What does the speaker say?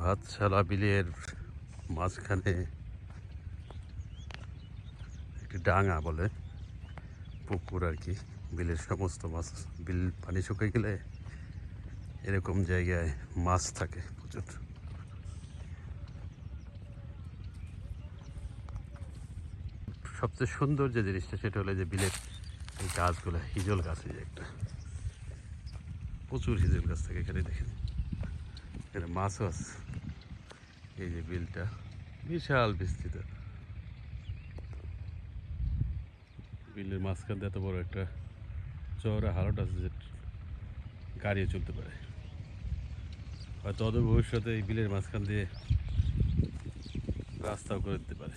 ভাতশালা বিলের মাঝখানে একটি ডাঙা বলে পুকুর আর কি। বিলের সমস্ত মাছ, বিল পানি শুকিয়ে গেলে এরকম জায়গায় মাছ থাকে প্রচুর। সবচেয়ে সুন্দর যে জিনিসটা সেটা হলো যে বিলের এই গাছগুলো, হিজল গাছ একটা। প্রচুর হিজল গাছ থাকে এখানে দেখেন। এখানে মাছও আছে। এই যে বিলটা, বিশাল বিস্তৃত। বিলের মাঝখান দিয়ে এত বড় একটা চওড়া হালট আছে যে গাড়িও চলতে পারে। হয়তো অদূর ভবিষ্যতে এই বিলের মাঝখান দিয়ে রাস্তাও করে দিতে পারে।